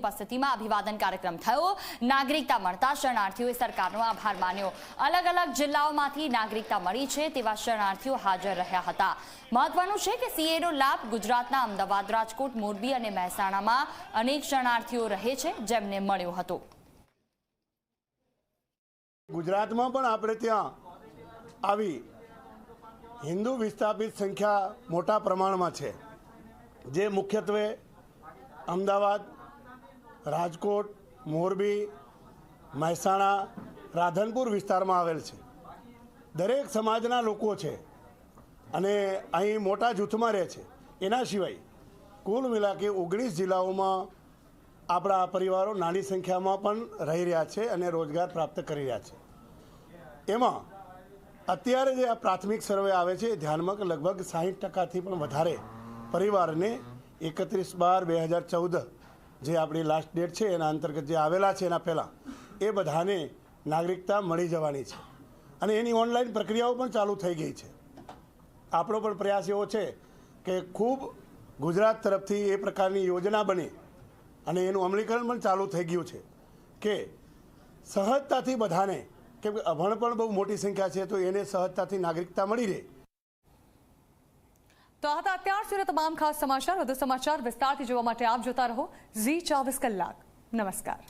ઉપસ્થિતિમાં અભિવાદન કાર્યક્રમ થયો. નાગરિકતા મળતા શરણાર્થીઓએ સરકારનો આભાર માન્યો. અલગ અલગ જિલ્લાઓમાંથી નાગરિકતા મળી છે તેવા શરણાર્થીઓ હાજર રહ્યા હતા. મહત્વનું છે કે સીએનો લાભ ગુજરાતના અમદાવાદ, રાજકોટ, મોરબી અને મહેસાણામાં અનેક શરણાર્થીઓ રહે છે જેમને મળ્યો હતો. ગુજરાતમાં પણ આપણે ત્યાં આવી હિન્દુ વિસ્થાપિત સંખ્યા મોટા પ્રમાણમાં છે. જે મુખ્યત્વે અમદાવાદ રાજકોટ, મોરબી, મહેસાણા, રાધનપુર વિસ્તારમાં આવેલ છે. દરેક સમાજના લોકો છે અને અહીં મોટા જૂથમાં રહે છે. એના સિવાય કુલ મિલા કે ઓગણીસ જિલ્લાઓમાં આપણા પરિવારો નાની સંખ્યામાં પણ રહી રહ્યા છે અને રોજગાર પ્રાપ્ત કરી રહ્યા છે. એમાં અત્યારે જે આ પ્રાથમિક સર્વે આવે છે ધ્યાનમાં લગભગ સાહીઠ ટકાથી પણ વધારે પરિવારને એકત્રીસ બાર બે હજાર ચૌદ જે આપણી લાસ્ટ ડેટ છે, એના અંતર્ગત જે આવેલા છે, એના પહેલાં, એ બધાને નાગરિકતા મળી જવાની છે. અને એની ઓનલાઈન પ્રક્રિયાઓ પણ ચાલુ થઈ ગઈ છે. આપણો પણ પ્રયાસ એવો છે કે ખૂબ ગુજરાત તરફથી એ પ્રકારની યોજના બને અને એનું અમલીકરણ પણ ચાલુ થઈ ગયું છે કે સહજતાથી બધાને, કેમ કે અભણ પણ બહુ મોટી સંખ્યા છે, તો એને સહજતાથી નાગરિકતા મળી રહે. તો આ હતા અત્યાર સુધી તમામ ખાસ સમાચાર. વધુ સમાચાર વિસ્તારથી જોવા માટે આપ જોતા રહો ઝી ચોવીસ કલાક. નમસ્કાર.